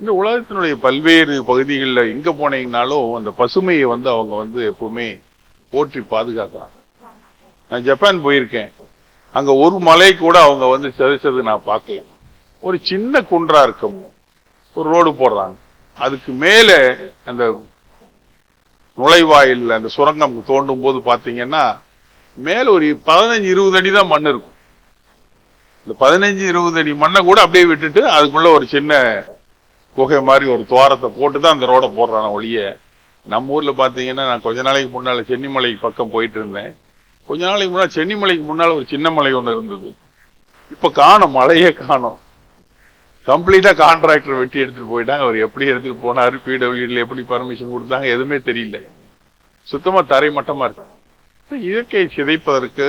இந்த உலகத்தினுடைய பல்வேறு பகுதிகளில் எங்கே போனீங்கனாலும் அந்த பசுமையை வந்து அவங்க வந்து எப்பவுமே போற்றி பாதுகாக்கிறாங்க. நான் ஜப்பான் போயிருக்கேன். அங்க ஒரு மலை கூட அவங்க வந்து சிதைச்சது நான் பார்க்கல. ஒரு சின்ன குன்றா இருக்கும். ஒரு ரோடு போடுறாங்க. அதுக்கு மேலே அந்த நுழைவாயில் அந்த சுரங்கம் தோண்டும் போது பார்த்தீங்கன்னா மேலே ஒரு பதினஞ்சு இருபது அடி தான் மண் இருக்கும். இந்த பதினஞ்சு இருபது அடி மண்ணை கூட அப்படியே விட்டுட்டு அதுக்குள்ள ஒரு சின்ன குகை மாதிரி ஒரு துவாரத்தை போட்டு தான் அந்த ரோட போடுறான ஒழிய நம்ம ஊர்ல பாத்தீங்கன்னா நான் கொஞ்ச நாளைக்கு முன்னால சென்னிமலை பக்கம் போயிட்டு இருந்தேன். கொஞ்ச நாளைக்கு முன்னாடி சென்னிமலைக்கு முன்னால ஒரு சின்ன மலை ஒன்று இருந்தது. இப்ப காணோம் மலையே காணோம். கம்ப்ளீட்டா கான்ட்ராக்டர் வெட்டி எடுத்துட்டு போயிட்டாங்க. அவர் எப்படி எடுத்துட்டு போனாரு பிடபிள்யூல எப்படி பர்மிஷன் கொடுத்தாங்க எதுவுமே தெரியல. சுத்தமா தரை மட்டமா இருக்கு இயற்கையை சிதைப்பதற்கு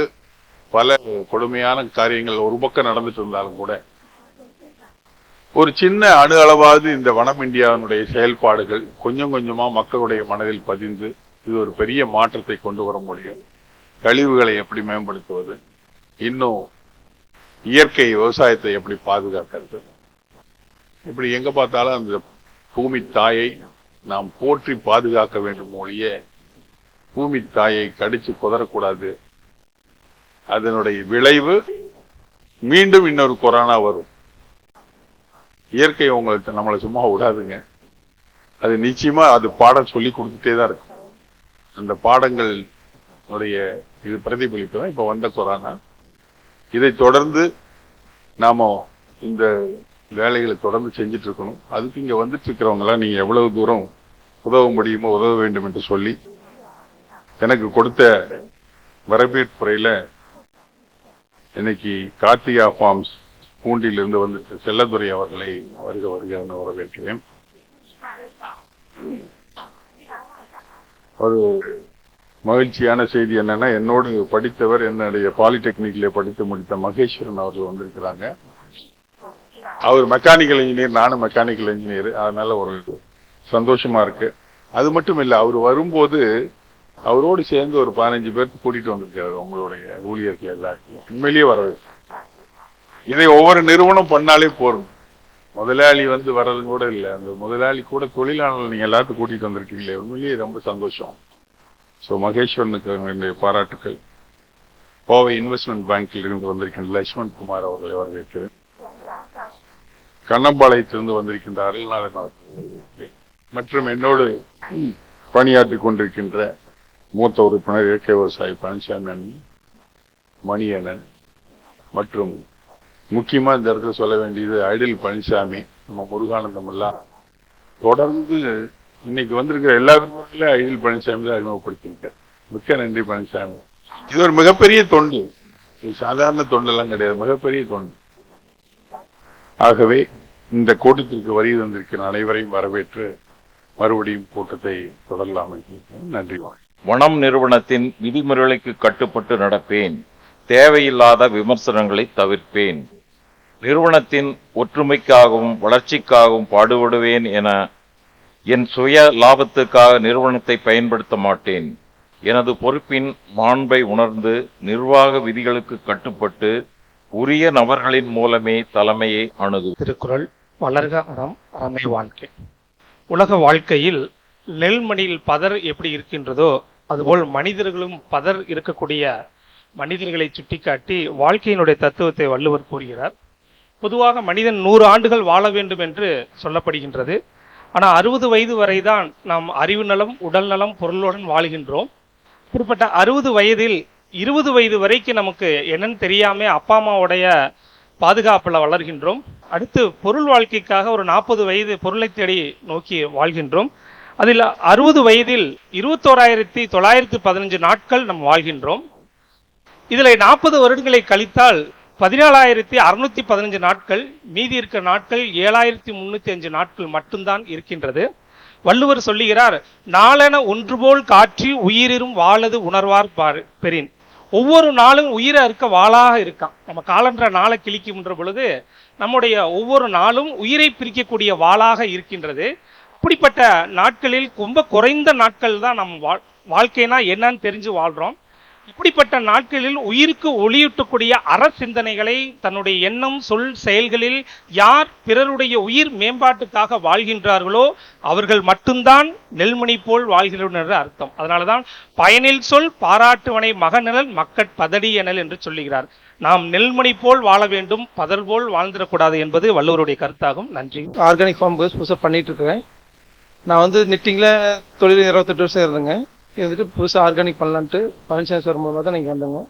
பல கொடுமையான காரியங்கள் ஒரு பக்கம் நடந்துட்டு இருந்தாலும் கூட ஒரு சின்ன அணு அளவாவது இந்த வனம் இந்தியாவினுடைய செயல்பாடுகள் கொஞ்சம் கொஞ்சமா மக்களுடைய மனதில் பதிந்து இது ஒரு பெரிய மாற்றத்தை கொண்டு வர முடியும். கழிவுகளை எப்படி மேம்படுத்துவது? இன்னும் இயற்கை விவசாயத்தை எப்படி பாதுகாக்கிறது? இப்படி எங்க பார்த்தாலும் அந்த பூமி தாயை நாம் போற்றி பாதுகாக்க வேண்டும் ஒழிய பூமி தாயை கடிச்சு குதறக்கூடாது. அதனுடைய விளைவு மீண்டும் இன்னொரு கொரோனா வரும். இயற்கை உங்களை நம்மளை சும்மா விடாதுங்க. அது நிச்சயமா அது பாடம் சொல்லி கொடுத்துட்டே தான் இருக்கும். அந்த பாடங்கள் உடைய இது பிரதிபலிப்பு தான் இப்போ வந்த கொரோனா. இதை தொடர்ந்து நாம இந்த வேலைகளை தொடர்ந்து செஞ்சுட்டு இருக்கணும். அதுக்கு இங்க வந்துட்டு இருக்கிறவங்களாம் நீங்கள் நீங்க எவ்வளவு தூரம் உதவ முடியுமோ உதவ வேண்டும் என்று சொல்லி எனக்கு கொடுத்த வரவேற்புறையில் இன்னைக்கு கார்த்திகா ஃபார்ம்ஸ் பூண்டிலிருந்து வந்து செல்லதுரை அவர்களை வருக வருக என வரவேற்கிறேன். ஒரு மகிழ்ச்சியான செய்தி என்னன்னா என்னோடு படித்தவர் என்னுடைய பாலிடெக்னிக்ல படித்து முடித்த மகேஸ்வரன் அவர்கள் வந்திருக்கிறாங்க. அவர் மெக்கானிக்கல் இன்ஜினியர் நானும் மெக்கானிக்கல் இன்ஜினியர் அதனால ஒரு சந்தோஷமா இருக்கு. அது மட்டும் இல்ல அவர் வரும்போது அவரோடு சேர்ந்து ஒரு பதினஞ்சு பேருக்கு கூட்டிட்டு வந்திருக்காரு உங்களுடைய ஊழியர்கள் எல்லாருக்கும் உண்மையிலேயே வரவே இதை ஒவ்வொரு நிறுவனம் பண்ணாலே போதும் முதலாளி வந்து வர்றது கூட இல்லை. அந்த முதலாளி கூட தொழிலாளர்கள் நீங்க எல்லாத்தையும் கூட்டிட்டு வந்திருக்கீங்களே உண்மையிலேயே ரொம்ப சந்தோஷம். ஸோ மகேஸ்வரனுக்கு என்னுடைய பாராட்டுக்கள். கோவை இன்வெஸ்ட்மெண்ட் பேங்க்கில் இருந்து வந்திருக்கின்ற லட்சுமண் குமார் அவர்களை வரவேற்கிறேன். கண்ணம்பாளையத்திலிருந்து வந்திருக்கின்ற அருள்நாதன் அவர்கள் மற்றும் என்னோடு பணியாற்றி கொண்டிருக்கின்ற மூத்த உறுப்பினர் இயற்கை விவசாயி பழனிசாமி அண்ணன் மணியண்ணன் மற்றும் முக்கியமா இந்த இடத்துல சொல்ல வேண்டியது ஐடில் பழனிசாமி நம்ம முருகானந்தம் எல்லாம். தொடர்ந்து இன்னைக்கு வந்திருக்கிற எல்லா விதங்களிலும் ஐடில் பழனிசாமி தான் அறிமுகப்படுத்தியிருக்கார். மிக்க நன்றி பழனிசாமி. இது ஒரு மிகப்பெரிய தொண்டு. இது சாதாரண தொண்டெல்லாம் கிடையாது மிகப்பெரிய தொண்டு. ஆகவே இந்த கூட்டத்திற்கு வருகை தந்திருக்கிற அனைவரையும் வரவேற்று மறுபடியும் கூட்டத்தை தொடரலாம் நன்றி. வனம் நிறுவனத்தின் விதிமுறைகளுக்கு கட்டுப்பட்டு நடப்பேன். தேவையில்லாத விமர்சனங்களை தவிர்ப்பேன். நிறுவனத்தின் ஒற்றுமைக்காகவும் வளர்ச்சிக்காகவும் பாடுபடுவேன் என என் சுய லாபத்துக்காக நிறுவனத்தை பயன்படுத்த மாட்டேன். எனது பொறுப்பின் மாண்பை உணர்ந்து நிர்வாக விதிகளுக்கு கட்டுப்பட்டு உரிய நபர்களின் மூலமே தலைமையை அணுகு திருக்குறள் வளர்க அறம் அறமை வாழ்க்கை. உலக வாழ்க்கையில் நெல்மணியில் பதர் எப்படி இருக்கின்றதோ அதுபோல் மனிதர்களும் பதர் இருக்கக்கூடிய மனிதர்களை சுட்டிக்காட்டி வாழ்க்கையினுடைய தத்துவத்தை வள்ளுவர் கூறுகிறார். பொதுவாக மனிதன் நூறு ஆண்டுகள் வாழ வேண்டும் என்று சொல்லப்படுகின்றது. ஆனால் அறுபது வயது வரைதான் நாம் அறிவு நலம் உடல் நலம் பொருளுடன் வாழ்கின்றோம். குறிப்பிட்ட அறுபது வயதில் இருபது வயது வரைக்கும் நமக்கு என்னன்னு தெரியாம அப்பா அம்மாவுடைய பாதுகாப்பில் வளர்கின்றோம். அடுத்து பொருள் வாழ்க்கைக்காக ஒரு நாற்பது வயது பொருளை தேடி நோக்கி வாழ்கின்றோம். அதில் அறுபது வயதில் இருபத்தோராயிரத்தி தொள்ளாயிரத்தி பதினஞ்சு நாட்கள் நம் வாழ்கின்றோம். இதில் நாற்பது வருடங்களை கழித்தால் பதினேழாயிரத்தி அறுநூத்தி பதினஞ்சு நாட்கள் மீதி இருக்கிற நாட்கள் ஏழாயிரத்தி முன்னூத்தி அஞ்சு நாட்கள் மட்டும்தான் இருக்கின்றது. வள்ளுவர் சொல்லுகிறார் நாளென ஒன்றுபோல் காற்றி உயிரிரும் வாழது உணர்வார் பாரு பெறின். ஒவ்வொரு நாளும் உயிரை இருக்க வாளாக இருக்கான். நம்ம காலன்ற நாளை கிழிக்கும்ன்ற பொழுது நம்முடைய ஒவ்வொரு நாளும் உயிரை பிரிக்கக்கூடிய வாளாக இருக்கின்றது. அப்படிப்பட்ட நாட்களில் ரொம்ப குறைந்த நாட்கள் தான் நம்ம வாழ் வாழ்க்கைனா என்னன்னு தெரிஞ்சு வாழ்றோம். இப்படிப்பட்ட நாட்களில் உயிருக்கு ஒளியூட்டக்கூடிய அற சிந்தனைகளை தன்னுடைய எண்ணம் சொல் செயல்களில் யார் பிறருடைய உயிர் மேம்பாட்டுக்காக வாழ்கின்றார்களோ அவர்கள் மட்டும்தான் நெல்மணி போல் வாழ்கிறனர் என்று அர்த்தம். அதனாலதான் பயனில் சொல் பாராட்டுவனை மகநிழல் மக்கட் பதடி எனல் என்று சொல்லுகிறார். நாம் நெல்மணி போல் வாழ வேண்டும் பதர் போல் வாழ்ந்திடக்கூடாது என்பது வள்ளுவருடைய கருத்தாகும். நன்றி. ஆர்கானிக் ஃபார்ம் புதுசாக பண்ணிட்டு இருக்கிறேன் நான் வந்து நிட்டிங்கில் தொழில் இருபத்தெட்டு வருஷம் இருந்தேங்க. இருந்துட்டு புதுசாக ஆர்கானிக் பண்ணலான்ட்டு பழனிசாமி மூலமாக தான் நீங்கள் வந்தோங்க.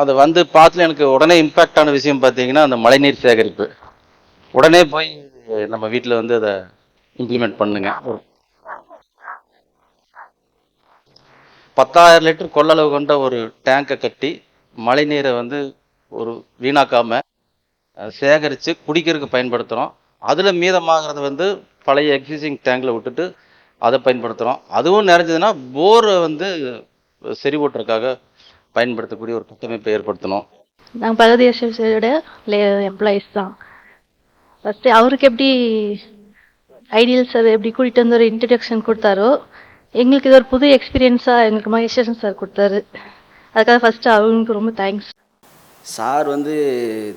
அது வந்து பார்த்துல எனக்கு உடனே இம்பாக்ட் ஆன விஷயம் பார்த்தீங்கன்னா அந்த மழைநீர் சேகரிப்பு. உடனே போய் நம்ம வீட்டில் வந்து அதை இம்ப்ளிமெண்ட் பண்ணுங்க. பத்தாயிரம் லிட்டர் கொள்ளளவு கொண்ட ஒரு டேங்கை கட்டி மழைநீரை வந்து ஒரு வீணாக்காமல் சேகரித்து குடிக்கிறதுக்கு பயன்படுத்துகிறோம் அதில் மீதமாகிறது வந்து பழைய எக்ஸிஸ்டிங் டேங்கில் விட்டுட்டு அதை பயன்படுத்துகிறோம் அதுவும் நிறைஞ்சதுன்னா போரை வந்து செறிவூட்டுறதுக்காக பயன்படுத்தக்கூடிய ஒரு கட்டமைப்பை ஏற்படுத்தணும். நாங்கள் பகதேஷோட எம்ப்ளாயீஸ் தான். ஃபஸ்ட்டு அவருக்கு எப்படி ஐடியல் சார் எப்படி கூட்டிகிட்டு வந்து ஒரு இன்ட்ரடக்ஷன் கொடுத்தாரோ எங்களுக்கு இது ஒரு புது எக்ஸ்பீரியன்ஸாக எங்களுக்கு மகேஸ்வரன் சார் கொடுத்தாரு. அதுக்காக ஃபஸ்ட்டு அவங்களுக்கு ரொம்ப தேங்க்ஸ் சார் வந்து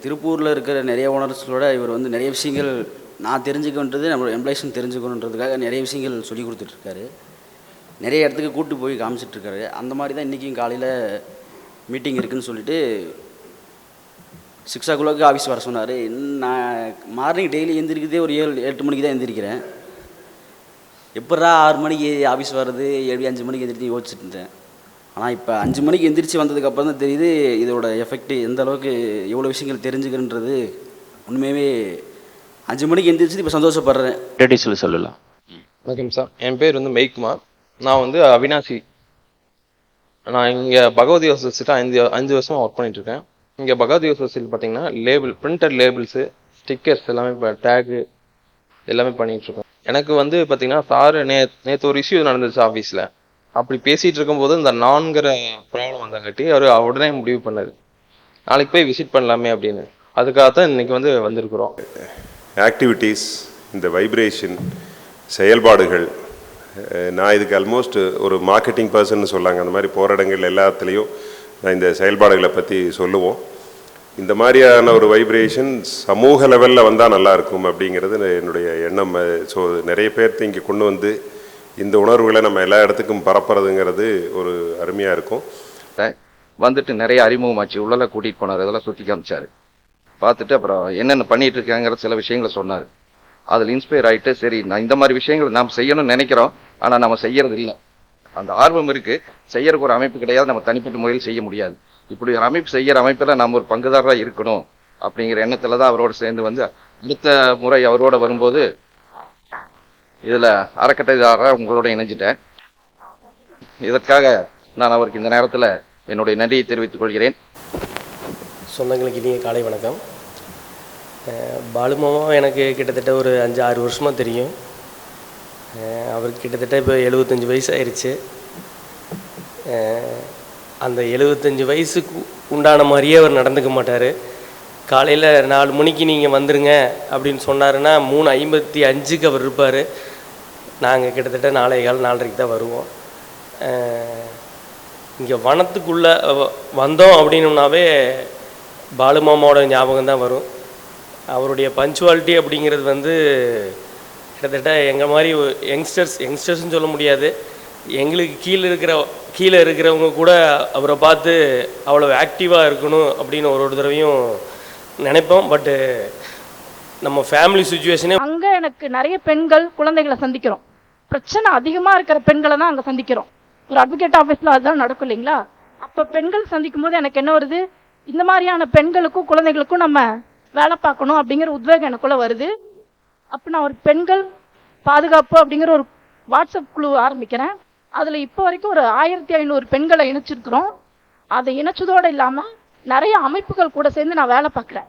திருப்பூரில் இருக்கிற நிறைய ஓனர்ஸோட இவர் வந்து நிறைய விஷயங்கள் நான் தெரிஞ்சுக்கன்றது நம்மளோட எம்ப்ளாயிஸும் தெரிஞ்சுக்கணுன்றதுக்காக நிறைய விஷயங்கள் சொல்லி கொடுத்துட்ருக்காரு. நிறைய இடத்துக்கு கூட்டு போய் காமிச்சிட்ருக்காரு. அந்த மாதிரி தான் இன்றைக்கும் காலையில் மீட்டிங் இருக்குதுன்னு சொல்லிட்டு சிக்ஸ் ஓ கிளாக்கு ஆஃபீஸ் வர சொன்னார். நான் மார்னிங் டெய்லி எந்திரிக்கிறதே ஒரு ஏழு எட்டு மணிக்கு தான் எந்திரிக்கிறேன். எப்படா ஆறு மணிக்கு ஆஃபீஸ் வர்றது ஏழு அஞ்சு மணிக்கு எந்திரிச்சு யோசிச்சுட்டு இருந்தேன். ஆனால் இப்போ அஞ்சு மணிக்கு எந்திரிச்சு வந்ததுக்கப்புறம் தான் தெரியுது இதோட எஃபெக்ட் எந்த அளவுக்கு எவ்வளோ விஷயங்கள் தெரிஞ்சுக்கிறன்றது உண்மையாகவே அஞ்சு மணிக்கு எந்திரிச்சு இப்போ சந்தோஷப்படுறேன். டெடிஷில் சொல்லலாம் வணக்கம் சார் என் பேர் வந்து மெய்குமார் நான் வந்து அவினாசி. நான் இங்கே பகவதி யூனிவர்சிட்டி அஞ்சு அஞ்சு வருஷமா ஒர்க் பண்ணிட்டு இருக்கேன் இங்கே பகவதி யூனிவர்சிட்டியில் பார்த்தீங்கன்னா லேபிள் பிரிண்டட் லேபிள்ஸு ஸ்டிக்கர்ஸ் எல்லாமே இப்போ டேகு எல்லாமே பண்ணிட்டு இருக்கோம் எனக்கு வந்து பார்த்தீங்கன்னா சார் நே நேற்று ஒரு இஷ்யூ நடந்துச்சு ஆஃபீஸில் அப்படி பேசிட்டு இருக்கும்போது இந்த நான்கிற ப்ராப்ளம் வந்தாங்கட்டி அவர் உடனே முடிவு பண்ணாரு. நாளைக்கு போய் விசிட் பண்ணலாமே அப்படின்னு. அதுக்காக தான் இன்னைக்கு வந்து வந்திருக்கிறோம். ஆக்டிவிட்டீஸ் இந்த வைப்ரேஷன் செயல்பாடுகள் நான் இதுக்கு ஆல்மோஸ்ட் ஒரு மார்க்கெட்டிங் பர்சன் சொல்லாங்க. அந்த மாதிரி போகிற இடங்கள் எல்லாத்துலேயும் நான் இந்த செயல்பாடுகளை பற்றி சொல்லுவோம். இந்த மாதிரியான ஒரு வைப்ரேஷன் சமூக லெவலில் வந்தால் நல்லாயிருக்கும் அப்படிங்கிறது என்னுடைய எண்ணம். ஸோ நிறைய பேர்த்து இங்கே கொண்டு வந்து இந்த உணர்வுகளை நம்ம எல்லா இடத்துக்கும் பரப்புறதுங்கிறது ஒரு அருமையாக இருக்கும். வந்துட்டு நிறைய அறிமுகமாச்சு. உள்ளெல்லாம் கூட்டிகிட்டு போனார். அதெல்லாம் சுற்றி காமிச்சாரு. பார்த்துட்டு அப்புறம் என்னென்ன பண்ணிட்டு இருக்காங்கிற சில விஷயங்களை சொன்னார். அதில் இன்ஸ்பயர் ஆகிட்டு சரி நான் இந்த மாதிரி விஷயங்களை நாம் செய்யணும்னு நினைக்கிறோம் ஆனால் நம்ம செய்யறது இல்லை. அந்த ஆர்வம் இருக்கு. செய்யறதுக்கு ஒரு அமைப்பு கிடையாது. நம்ம தனிப்பட்ட முறையில் செய்ய முடியாது. இப்படி ஒரு அமைப்பு செய்யற அமைப்புல நம்ம ஒரு பங்குதாரராக இருக்கணும் அப்படிங்கிற எண்ணத்துல தான் அவரோட சேர்ந்து வந்து அடுத்த முறை அவரோட வரும்போது இதுல அறக்கட்டைதாரராக உங்களோட இணைஞ்சிட்டேன். இதற்காக நான் அவருக்கு இந்த நேரத்தில் என்னுடைய நன்றியை தெரிவித்துக் கொள்கிறேன். சொந்தங்களுக்கு இனிய காலை வணக்கம். பாலுமாமா எனக்கு கிட்டத்தட்ட ஒரு அஞ்சு ஆறு வருஷமாக தெரியும். அவருக்கு கிட்டத்தட்ட இப்போ எழுபத்தஞ்சி வயசு ஆயிடுச்சு அந்த எழுபத்தஞ்சி வயசுக்கு உண்டான மாதிரியே அவர் நடந்துக்க மாட்டார். காலையில் நாலு மணிக்கு நீங்கள் வந்துடுங்க அப்படின்னு சொன்னாருன்னா மூணு ஐம்பத்தி அஞ்சுக்கு அவர் இருப்பார். நாங்கள் கிட்டத்தட்ட நாளை கால் நாலரைக்கு தான் வருவோம். இங்கே வனத்துக்குள்ளே வந்தோம் அப்படின்னோம்னாவே பாலுமாமாவோட ஞாபகம் தான் வரும். அவருடைய பஞ்சுவாலிட்டி அப்படிங்கிறது வந்து கிட்டத்தட்ட எங்கள் மாதிரி யங்ஸ்டர்ஸ் யங்ஸ்டர்ஸ்னு சொல்ல முடியாது. எங்களுக்கு கீழே இருக்கிற கீழே இருக்கிறவங்க கூட அவரை பார்த்து அவ்வளோ ஆக்டிவாக இருக்கணும் அப்படின்னு ஒரு ஒரு தடவையும் நினைப்போம். பட்டு நம்ம ஃபேமிலி சுச்சுவேஷனே அங்கே எனக்கு நிறைய பெண்கள் குழந்தைகளை சந்திக்கிறோம். பிரச்சனை அதிகமாக இருக்கிற பெண்களை தான் அங்கே சந்திக்கிறோம். ஒரு அட்வொகேட் ஆஃபீஸில் அதுதான் நடக்கும் இல்லைங்களா? அப்போ பெண்கள் சந்திக்கும் போது எனக்கு என்ன வருது? இந்த மாதிரியான பெண்களுக்கும் குழந்தைகளுக்கும் நம்ம வேலை பார்க்கணும் அப்படிங்கிற உத்வேகம் எனக்குள்ள வருது. அப்போ நான் ஒரு பெண்கள் பாதுகாப்பு அப்படிங்கிற ஒரு வாட்ஸ்அப் குழு ஆரம்பிக்கிறேன். அதில் இப்போ வரைக்கும் ஒரு ஆயிரத்தி ஐநூறு பெண்களை இணைச்சிருக்கிறோம். அதை இணைச்சதோடு இல்லாமல் நிறைய அமைப்புகள் கூட சேர்ந்து நான் வேலை பார்க்குறேன்.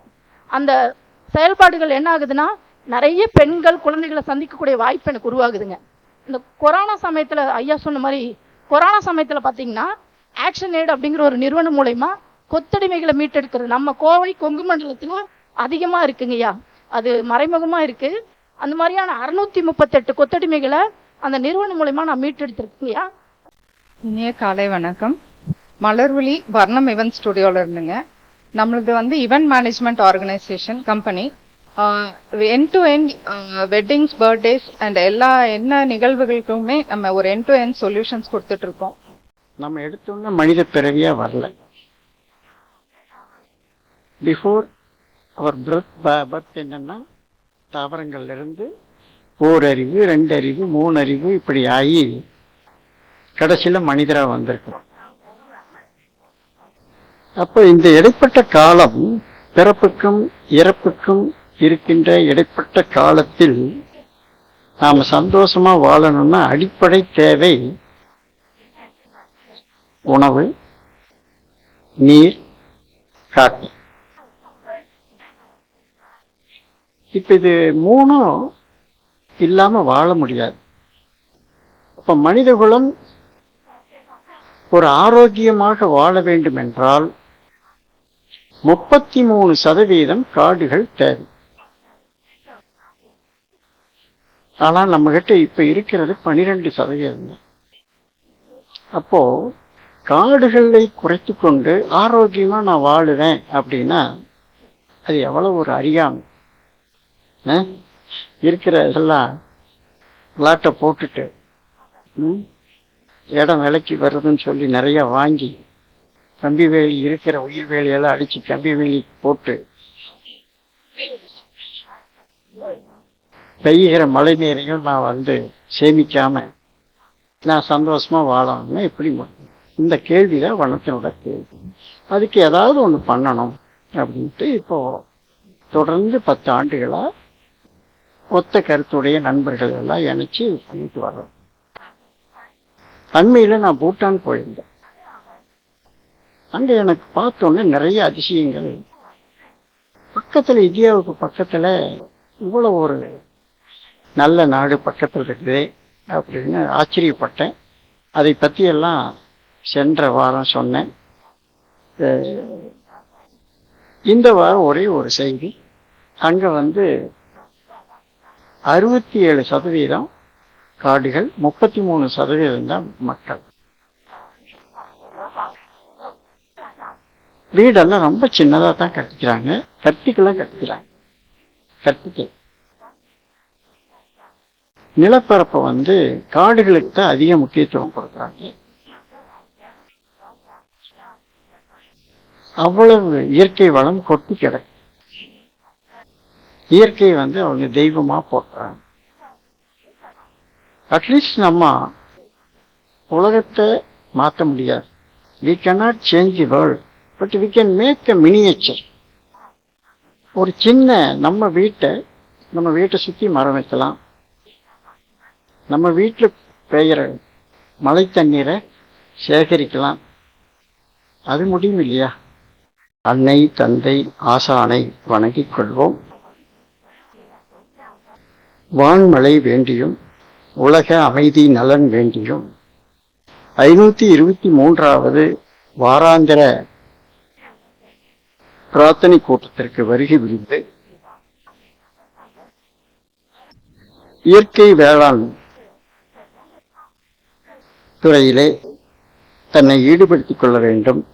அந்த செயல்பாடுகள் என்ன ஆகுதுன்னா நிறைய பெண்கள் குழந்தைகளை சந்திக்கக்கூடிய வாய்ப்பு எனக்கு உருவாகுதுங்க. இந்த கொரோனா சமயத்தில் ஐயா சொன்ன மாதிரி கொரோனா சமயத்தில் பார்த்தீங்கன்னா ஆக்ஷன் எய்ட் அப்படிங்கிற ஒரு நிறுவனம் மூலயமா கொத்தடிமைகளை மீட்டெடுக்கிறது. நம்ம கோவை கொங்கு மண்டலத்துல அதிகமா இருக்குங்கய்யா அது மறைமுகமா இருக்கு. அந்த மாதிரியான அறுநூத்தி முப்பத்தெட்டு கொத்தடிமைகளை அந்த நிறுவனம் மூலயமா நான் மீட்டெடுத்திருக்கேங்கய்யா இனிய காலை வணக்கம். மலர்விழி வர்ணம் இவெண்ட் ஸ்டுடியோவில் இருந்துங்க. நம்மளது வந்து event management organization company end to end weddings birthdays and எல்லா என்ன நிகழ்வுகளுக்குமே நம்ம ஒரு என் டு என் சொல்யூஷன்ஸ் கொடுத்துட்டு இருக்கோம் நம்ம எடுத்தோம்னா மனித பிறவியா வரல. பிஃபோர் அவர் பிரத் பர்த் என்னன்னா தாவரங்கள்ல இருந்து ஓரறிவு ரெண்டு அறிவு மூணு அறிவு இப்படி ஆகி கடைசியில மனிதராக வந்திருக்கிறோம். அப்போ இந்த இடைப்பட்ட காலம் பிறப்புக்கும் இறப்புக்கும் இருக்கின்ற இடைப்பட்ட காலத்தில் நாம் சந்தோஷமாக வாழணும்னா அடிப்படை தேவை உணவு நீர் காற்று இப்போ இது மூணும் இல்லாமல் வாழ முடியாது. அப்ப மனிதகுலம் ஒரு ஆரோக்கியமாக வாழ வேண்டும் என்றால் முப்பத்தி மூணு சதவீதம் காடுகள் தேவை. ஆனால் நம்ம கிட்ட இப்ப இருக்கிறது பனிரெண்டு சதவீதம் அப்போது அப்போ காடுகளை குறைத்து கொண்டு ஆரோக்கியமா நான் வாழுவேன் அப்படின்னா அது எவ்வளவு ஒரு அறியாமை. இருக்கிற இதெல்லாம் பிளாட்டை போட்டுட்டு ம், இடம் விலைக்கு வருதுன்னு சொல்லி நிறைய வாங்கி கம்பி வேலி இருக்கிற உயிர் வேலியெல்லாம் அடிச்சு கம்பி வேலி போட்டு பெய்கிற மழை நீரையும் நான் வந்து சேமிக்காம நான் சந்தோஷமா வாழணும்னா எப்படி முடியும்? இந்த கேள்விதான் வனத்தினோட கேள்வி. அதுக்கு ஏதாவது ஒன்று பண்ணணும் அப்படின்ட்டு இப்போ தொடர்ந்து பத்து ஆண்டுகளாக ஒத்த கருத்துடைய நண்பர்கள் எல்லாம் இணைச்சி பண்ணிட்டு வர்றோம். அண்மையில நான் பூட்டான் போயிருந்தேன். அங்கே எனக்கு பார்த்தோன்னே நிறைய அதிசயங்கள். பக்கத்தில் இந்தியாவுக்கு பக்கத்தில் இவ்வளோ ஒரு நல்ல நாடு பக்கத்தில் இருக்குது அப்படின்னு ஆச்சரியப்பட்டேன். அதை பற்றியெல்லாம் சென்ற வாரம் சொன்னேன். இந்த வாரம் ஒரே ஒரு செய்தி. அங்கே வந்து அறுபத்தி ஏழு சதவீதம் காடுகள் முப்பத்தி மூணு சதவீதம் தான் மக்கள். வீடெல்லாம் ரொம்ப சின்னதாக தான் கட்டிக்கிறாங்க. கட்டிக்கெல்லாம் கட்டிக்கிறாங்க. கட்டிக்க. நிலப்பரப்பை வந்து காடுகளுக்கு தான் அதிக முக்கியத்துவம் கொடுக்குறாங்க. அவ்வளவு இயற்கை வளம் கொட்டி கிடக்கு. இயற்கையை வந்து அவங்க தெய்வமாக போடுறாங்க. அட்லீஸ்ட் நம்ம உலகத்தை மாற்ற முடியாது. We cannot change the world but we can make a miniature ஒரு சின்ன நம்ம வீட்டை நம்ம வீட்டை சுற்றி மரம் வைக்கலாம். நம்ம வீட்டில் பெய்கிற மழை தண்ணீரை சேகரிக்கலாம். அது முடியும் இல்லையா? அன்னை தந்தை ஆசானை வணங்கிக் கொள்வோம். வான்மழை வேண்டியும் உலக அமைதி நலன் வேண்டியும். ஐநூத்தி இருபத்தி மூன்றாவது வாராந்திர பிரார்த்தனை கூட்டத்திற்கு வருகை விரிந்து இயற்கை வேளாண் துறையிலே தன்னை ஈடுபடுத்திக் கொள்ள வேண்டும்.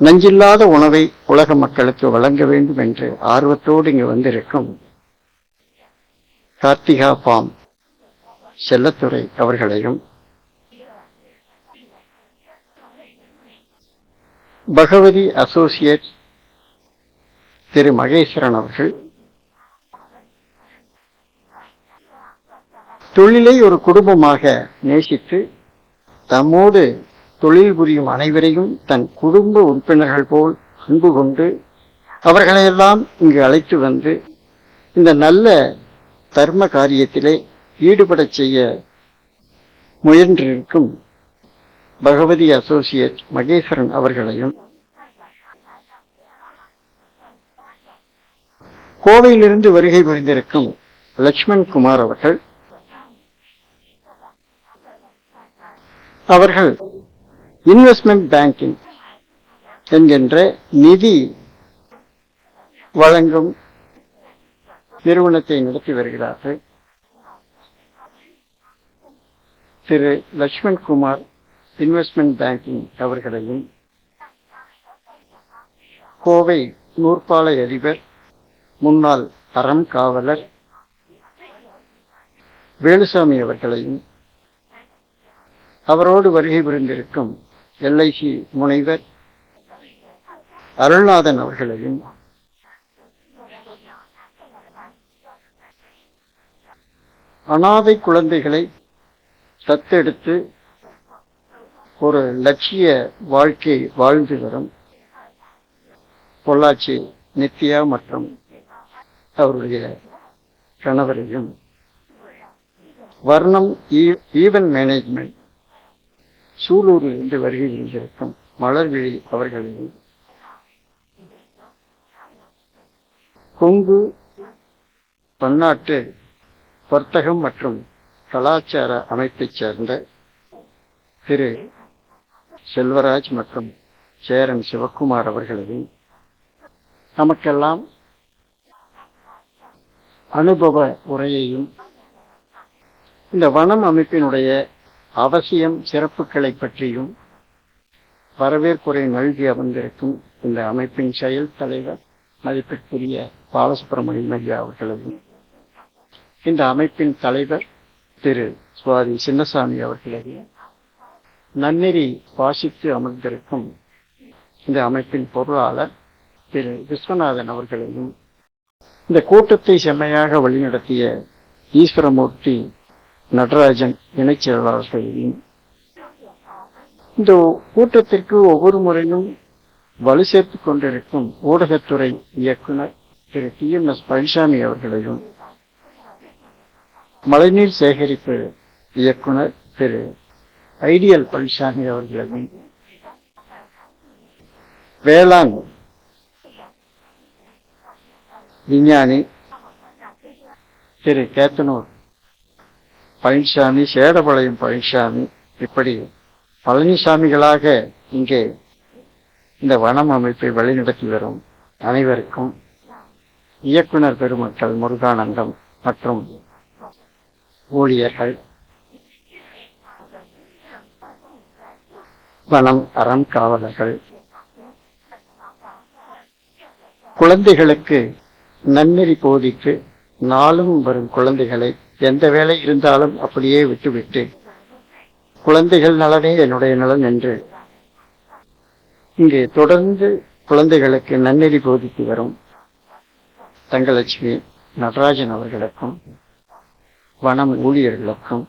நஞ்சில்லாத உணவை உலக மக்களுக்கு வழங்க வேண்டும் என்று ஆர்வத்தோடு இங்கு வந்திருக்கும் கார்த்திகா பாம் செல்லத்துறை அவர்களையும் பகவதி அசோசியேட் திரு மகேஸ்வரன் அவர்கள் தொழிலை ஒரு குடும்பமாக நேசித்து தம்மோடு தொழில் புரியும் அனைவரையும் தன் குடும்ப உறுப்பினர்கள் போல் அன்பு கொண்டு அவர்களையெல்லாம் இங்கு அழைத்து வந்து இந்த நல்ல தர்ம காரியத்திலே ஈடுபடச் செய்ய முயன்றிருக்கும் பகவதி அசோசியேட் மகேஸ்வரன் அவர்களையும் கோவையிலிருந்து வருகை புரிந்திருக்கும் லட்சுமண் குமார் அவர்கள் அவர்கள் இன்வெஸ்ட்மெண்ட் பேங்கிங் என்கின்ற நிதி வழங்கும் நிறுவனத்தை நடத்தி வருகிறார்கள். திரு லட்சுமண் குமார் இன்வெஸ்ட்மெண்ட் பேங்கிங் அவர்களையும் கோவை நூற்பாலை அதிபர் முன்னாள் அறம் காவலர் வேலுசாமி அவர்களையும் அவரோடு வருகை புரிந்திருக்கும் எல்ஐசி முனைவர் அருள்நாதன் அவர்களையும் அனாதை குழந்தைகளை தத்தெடுத்து ஒரு லட்சிய வாழ்க்கை வாழ்ந்து வரும். பொள்ளாச்சி நித்யா மற்றும் அவருடைய கணவரையும். வர்ணம் ஈவன் மேனேஜ்மெண்ட். சூலூரில் இருந்து வருகை இருந்திருக்கும் மலர்விழி அவர்களையும். கொங்கு பன்னாட்டு வர்த்தகம் மற்றும் கலாச்சார அமைப்பைச் சேர்ந்த திரு செல்வராஜ் மற்றும் சேரன் சிவக்குமார் அவர்களையும் நமக்கெல்லாம் அனுபவ உரையையும் இந்த வனம் அமைப்பினுடைய அவசியம் சிறப்புகளை பற்றியும் வரவேற்புரை நல்கி அமர்ந்திருக்கும் இந்த அமைப்பின் செயல் தலைவர் மதிப்பிற்குரிய பாலசுப்ரமணியம் ஐயா அவர்களையும் இந்த அமைப்பின் தலைவர் திரு சுவாதி சின்னசாமி அவர்களிடையே நன்னெறி வாசித்து அமர்ந்திருக்கும் இந்த அமைப்பின் பொருளாளர் திரு விஸ்வநாதன் அவர்களையும் இந்த கூட்டத்தை செம்மையாக வழிநடத்திய ஈஸ்வரமூர்த்தி நடராஜன் இணைச் செயலாளர்களையும் இந்த கூட்டத்திற்கு ஒவ்வொரு முறையும் வலு சேர்த்து கொண்டிருக்கும் ஊடகத்துறை இயக்குனர் Thiru T M S Palanisamy அவர்களையும் மழைநீர் சேகரிப்பு இயக்குனர் திரு ஐடியல் பழனிசாமி அவர்களையும் வேளாண் விஞ்ஞானி திரு கேத்தனூர் பழனிசாமி சேடபாளையம் பழனிசாமி இப்படி பழனிசாமிகளாக இங்கே இந்த வனம் அமைப்பை வழிநடத்தி வரும் அனைவருக்கும் இயக்குனர் பெருமக்கள் முருகானந்தம் மற்றும் ஊழியர்கள். வனம் அறம் காவலர்கள். குழந்தைகளுக்கு நன்னெறி போதித்து நாளும் வரும் குழந்தைகளை எந்த வேலை இருந்தாலும் அப்படியே விட்டுவிட்டு குழந்தைகள் நலனே என்னுடைய நலன் என்று இங்கே தொடர்ந்து குழந்தைகளுக்கு நன்னெறி போதித்து வரும் தங்கலட்சுமி நடராஜன் அவர்களுக்கும் வனம் ஊழியர்களுக்கும்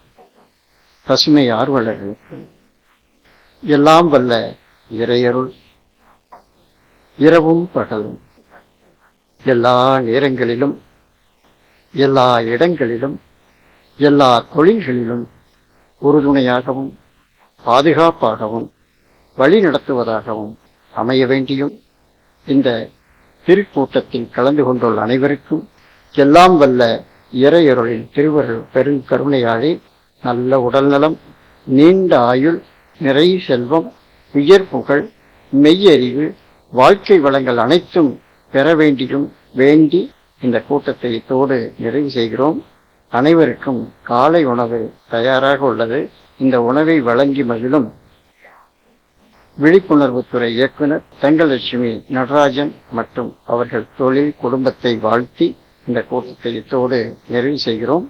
பசுமை ஆர்வலர்களுக்கும் எல்லாம் வல்ல இறையருள் இரவும் பகலும். எல்லா நேரங்களிலும் எல்லா இடங்களிலும் எல்லா தொழில்களிலும் உறுதுணையாகவும் பாதுகாப்பாகவும் வழி நடத்துவதாகவும் அமைய வேண்டியும் இந்த திருக்கூட்டத்தில் கலந்து கொண்டுள்ள அனைவருக்கும் எல்லாம் வல்ல இறையருளின் திருவருள் பெருங்கருணையாலே நல்ல உடல்நலம் நீண்ட ஆயுள் நிறை செல்வம் உயர் புகழ் மெய்யறிவு வாழ்க்கை வளங்கள் அனைத்தும் பெற வேண்டியும் வேண்டி இந்த கூட்டத்தை தோடு நிறைவு செய்கிறோம். அனைவருக்கும் காலை உணவு தயாராக உள்ளது. இந்த உணவை வழங்கி மகிழும் விழிப்புணர்வுத்துறை இயக்குனர் தங்கலட்சுமி நடராஜன் மற்றும் அவர்கள் தொழில் குடும்பத்தை வாழ்த்தி இந்த கூட்டத்தை இத்தோடு நிறைவு செய்கிறோம்.